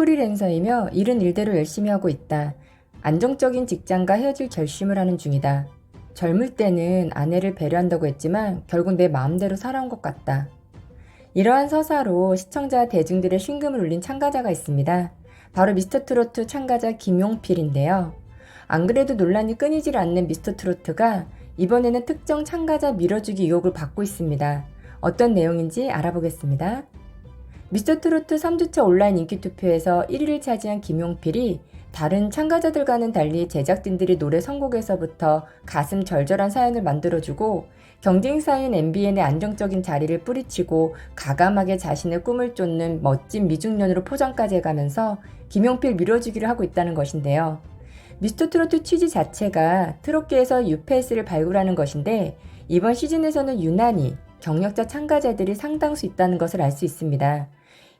프리랜서이며 일은 일대로 열심히 하고 있다. 안정적인 직장과 헤어질 결심을 하는 중이다. 젊을 때는 아내를 배려한다고 했지만 결국 내 마음대로 살아온 것 같다. 이러한 서사로 시청자 대중들의 쉰금을 울린 참가자가 있습니다. 바로 미스터 트로트 참가자 김용필인데요. 안 그래도 논란이 끊이질 않는 미스터 트로트가 이번에는 특정 참가자 밀어주기 의혹을 받고 있습니다. 어떤 내용인지 알아보겠습니다. 미스터 트로트 3주차 온라인 인기 투표에서 1위를 차지한 김용필이 다른 참가자들과는 달리 제작진들이 노래 선곡에서부터 가슴 절절한 사연을 만들어주고 경쟁사인 MBN의 안정적인 자리를 뿌리치고 가감하게 자신의 꿈을 쫓는 멋진 미중년으로 포장까지 해가면서 김용필 밀어주기를 하고 있다는 것인데요. 미스터 트로트 취지 자체가 트롯계에서 유패스를 발굴하는 것인데 이번 시즌에서는 유난히 경력자 참가자들이 상당수 있다는 것을 알 수 있습니다.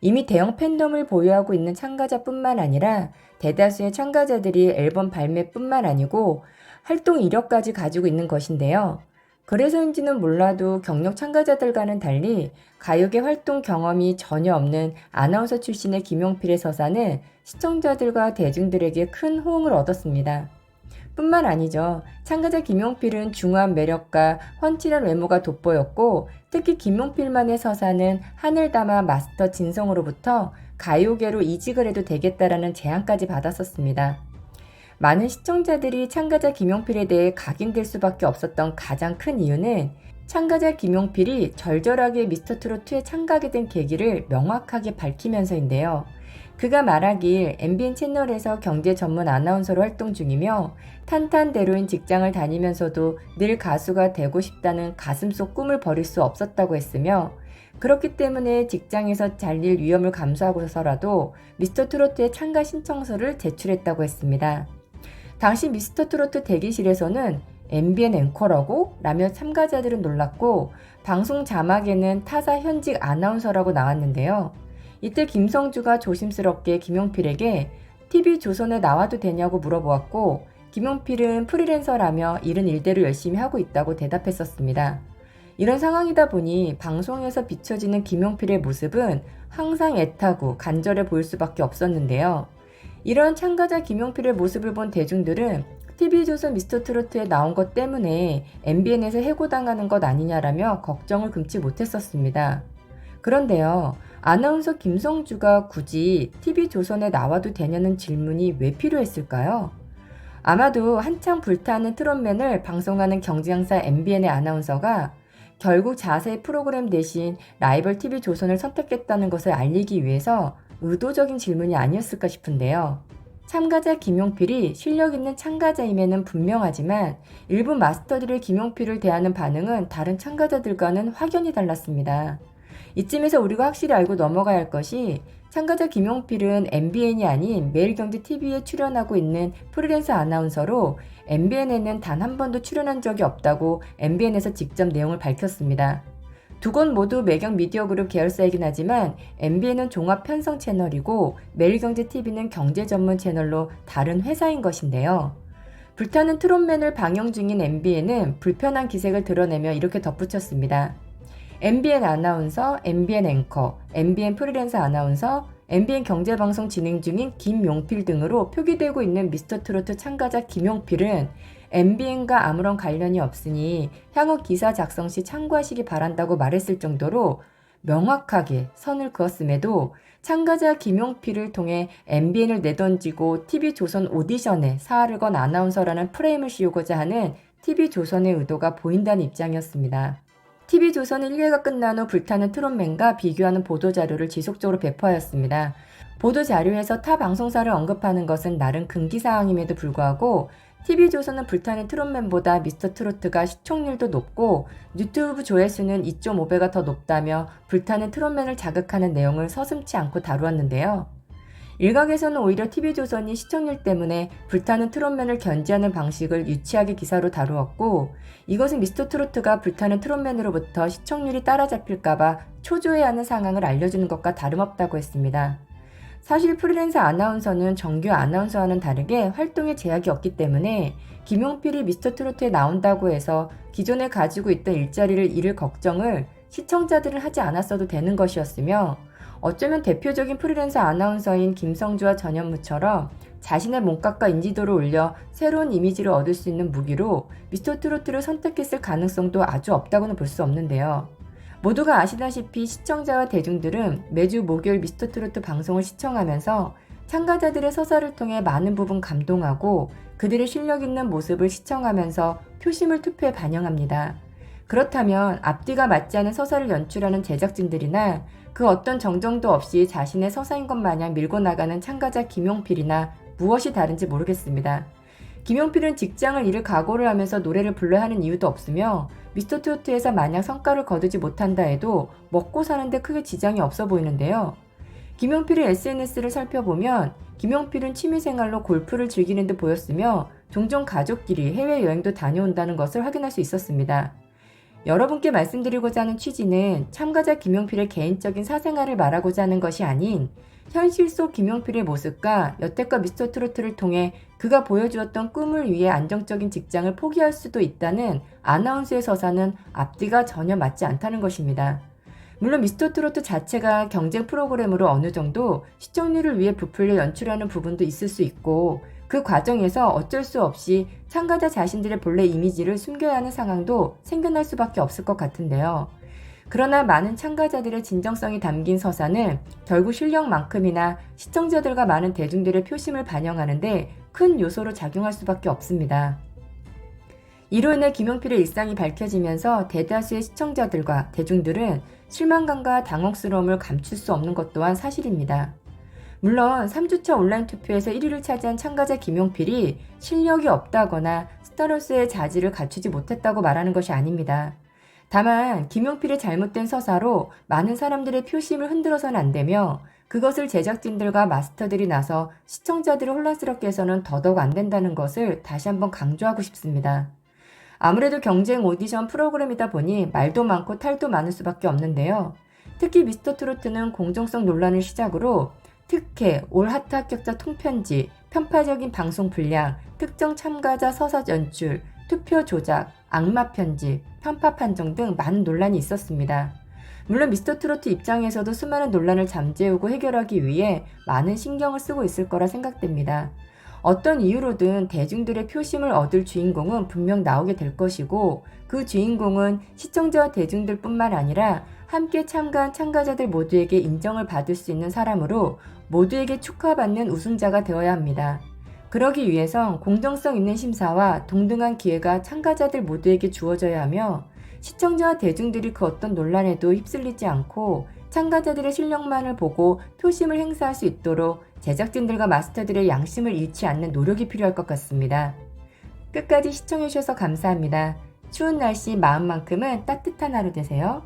이미 대형 팬덤을 보유하고 있는 참가자뿐만 아니라 대다수의 참가자들이 앨범 발매뿐만 아니고 활동 이력까지 가지고 있는 것인데요. 그래서인지는 몰라도 경력 참가자들과는 달리 가요계 활동 경험이 전혀 없는 아나운서 출신의 김용필의 서사는 시청자들과 대중들에게 큰 호응을 얻었습니다. 뿐만 아니죠. 참가자 김용필은 중후한 매력과 훤칠한 외모가 돋보였고 특히 김용필만의 서사는 하늘 담아 마스터 진성으로부터 가요계로 이직을 해도 되겠다라는 제안까지 받았었습니다. 많은 시청자들이 참가자 김용필에 대해 각인될 수밖에 없었던 가장 큰 이유는 참가자 김용필이 절절하게 미스터 트로트에 참가하게 된 계기를 명확하게 밝히면서인데요. 그가 말하길 MBN 채널에서 경제 전문 아나운서로 활동 중이며 탄탄대로인 직장을 다니면서도 늘 가수가 되고 싶다는 가슴속 꿈을 버릴 수 없었다고 했으며 그렇기 때문에 직장에서 잘릴 위험을 감수하고서라도 미스터 트로트에 참가 신청서를 제출했다고 했습니다. 당시 미스터 트로트 대기실에서는 MBN 앵커라고? 라며 참가자들은 놀랐고 방송 자막에는 타사 현직 아나운서라고 나왔는데요. 이때 김성주가 조심스럽게 김용필에게 TV조선에 나와도 되냐고 물어보았고 김용필은 프리랜서라며 일은 일대로 열심히 하고 있다고 대답했었습니다. 이런 상황이다 보니 방송에서 비춰지는 김용필의 모습은 항상 애타고 간절해 보일 수밖에 없었는데요. 이런 참가자 김용필의 모습을 본 대중들은 TV조선 미스터 트로트에 나온 것 때문에 MBN에서 해고당하는 것 아니냐라며 걱정을 금치 못했었습니다. 그런데요, 아나운서 김성주가 굳이 TV조선에 나와도 되냐는 질문이 왜 필요했을까요? 아마도 한창 불타는 트롯맨을 방송하는 경쟁사 MBN의 아나운서가 결국 자세 프로그램 대신 라이벌 TV조선을 선택했다는 것을 알리기 위해서 의도적인 질문이 아니었을까 싶은데요. 참가자 김용필이 실력 있는 참가자임에는 분명하지만 일부 마스터들의 김용필을 대하는 반응은 다른 참가자들과는 확연히 달랐습니다. 이쯤에서 우리가 확실히 알고 넘어가야 할 것이 참가자 김용필은 MBN이 아닌 매일경제TV에 출연하고 있는 프리랜서 아나운서로 MBN에는 단 한 번도 출연한 적이 없다고 MBN에서 직접 내용을 밝혔습니다. 두 곳 모두 매경 미디어 그룹 계열사이긴 하지만 MBN은 종합 편성 채널이고 매일경제TV는 경제 전문 채널로 다른 회사인 것인데요. 불타는 트롯맨을 방영 중인 MBN은 불편한 기색을 드러내며 이렇게 덧붙였습니다. MBN 아나운서, MBN 앵커, MBN 프리랜서 아나운서, MBN 경제방송 진행 중인 김용필 등으로 표기되고 있는 미스터 트로트 참가자 김용필은 MBN과 아무런 관련이 없으니 향후 기사 작성 시 참고하시기 바란다고 말했을 정도로 명확하게 선을 그었음에도 참가자 김용필을 통해 MBN을 내던지고 TV조선 오디션에 사활을 건 아나운서라는 프레임을 씌우고자 하는 TV조선의 의도가 보인다는 입장이었습니다. TV조선은 1회가 끝난 후 불타는 트롯맨과 비교하는 보도자료를 지속적으로 배포하였습니다. 보도자료에서 타 방송사를 언급하는 것은 나름 금기사항임에도 불구하고 TV조선은 불타는 트롯맨보다 미스터 트로트가 시청률도 높고 유튜브 조회수는 2.5배가 더 높다며 불타는 트롯맨을 자극하는 내용을 서슴치 않고 다루었는데요. 일각에서는 오히려 TV조선이 시청률 때문에 불타는 트롯맨을 견제하는 방식을 유치하게 기사로 다루었고 이것은 미스터 트로트가 불타는 트롯맨으로부터 시청률이 따라잡힐까봐 초조해하는 상황을 알려주는 것과 다름없다고 했습니다. 사실 프리랜서 아나운서는 정규 아나운서와는 다르게 활동에 제약이 없기 때문에 김용필이 미스터 트로트에 나온다고 해서 기존에 가지고 있던 일자리를 잃을 걱정을 시청자들은 하지 않았어도 되는 것이었으며 어쩌면 대표적인 프리랜서 아나운서인 김성주와 전현무처럼 자신의 몸값과 인지도를 올려 새로운 이미지를 얻을 수 있는 무기로 미스터 트로트를 선택했을 가능성도 아주 없다고는 볼 수 없는데요. 모두가 아시다시피 시청자와 대중들은 매주 목요일 미스터 트로트 방송을 시청하면서 참가자들의 서사를 통해 많은 부분 감동하고 그들의 실력 있는 모습을 시청하면서 표심을 투표에 반영합니다. 그렇다면 앞뒤가 맞지 않은 서사를 연출하는 제작진들이나 그 어떤 정정도 없이 자신의 서사인 것 마냥 밀고 나가는 참가자 김용필이나 무엇이 다른지 모르겠습니다. 김용필은 직장을 잃을 각오를 하면서 노래를 불러야 하는 이유도 없으며 미스터 트로트에서 만약 성과를 거두지 못한다 해도 먹고 사는데 크게 지장이 없어 보이는데요. 김용필의 SNS를 살펴보면 김용필은 취미생활로 골프를 즐기는 듯 보였으며 종종 가족끼리 해외여행도 다녀온다는 것을 확인할 수 있었습니다. 여러분께 말씀드리고자 하는 취지는 참가자 김용필의 개인적인 사생활을 말하고자 하는 것이 아닌 현실 속 김용필의 모습과 여태껏 미스터 트로트를 통해 그가 보여주었던 꿈을 위해 안정적인 직장을 포기할 수도 있다는 아나운서의 서사는 앞뒤가 전혀 맞지 않다는 것입니다. 물론 미스터 트로트 자체가 경쟁 프로그램으로 어느 정도 시청률을 위해 부풀려 연출하는 부분도 있을 수 있고 그 과정에서 어쩔 수 없이 참가자 자신들의 본래 이미지를 숨겨야 하는 상황도 생겨날 수밖에 없을 것 같은데요. 그러나 많은 참가자들의 진정성이 담긴 서사는 결국 실력만큼이나 시청자들과 많은 대중들의 표심을 반영하는데 큰 요소로 작용할 수밖에 없습니다. 이로 인해 김용필의 일상이 밝혀지면서 대다수의 시청자들과 대중들은 실망감과 당혹스러움을 감출 수 없는 것 또한 사실입니다. 물론 3주차 온라인 투표에서 1위를 차지한 참가자 김용필이 실력이 없다거나 스타로스의 자질을 갖추지 못했다고 말하는 것이 아닙니다. 다만 김용필의 잘못된 서사로 많은 사람들의 표심을 흔들어서는 안 되며 그것을 제작진들과 마스터들이 나서 시청자들을 혼란스럽게 해서는 더더욱 안 된다는 것을 다시 한번 강조하고 싶습니다. 아무래도 경쟁 오디션 프로그램이다 보니 말도 많고 탈도 많을 수밖에 없는데요. 특히 미스터 트로트는 공정성 논란을 시작으로 특혜, 올 하트 합격자 통편지, 편파적인 방송 분량, 특정 참가자 서사 연출, 투표 조작, 악마 편지, 편파 판정 등 많은 논란이 있었습니다. 물론 미스터 트로트 입장에서도 수많은 논란을 잠재우고 해결하기 위해 많은 신경을 쓰고 있을 거라 생각됩니다. 어떤 이유로든 대중들의 표심을 얻을 주인공은 분명 나오게 될 것이고 그 주인공은 시청자와 대중들 뿐만 아니라 함께 참가한 참가자들 모두에게 인정을 받을 수 있는 사람으로 모두에게 축하받는 우승자가 되어야 합니다. 그러기 위해선 공정성 있는 심사와 동등한 기회가 참가자들 모두에게 주어져야 하며 시청자와 대중들이 그 어떤 논란에도 휩쓸리지 않고 참가자들의 실력만을 보고 표심을 행사할 수 있도록 제작진들과 마스터들의 양심을 잃지 않는 노력이 필요할 것 같습니다. 끝까지 시청해주셔서 감사합니다. 추운 날씨 마음만큼은 따뜻한 하루 되세요.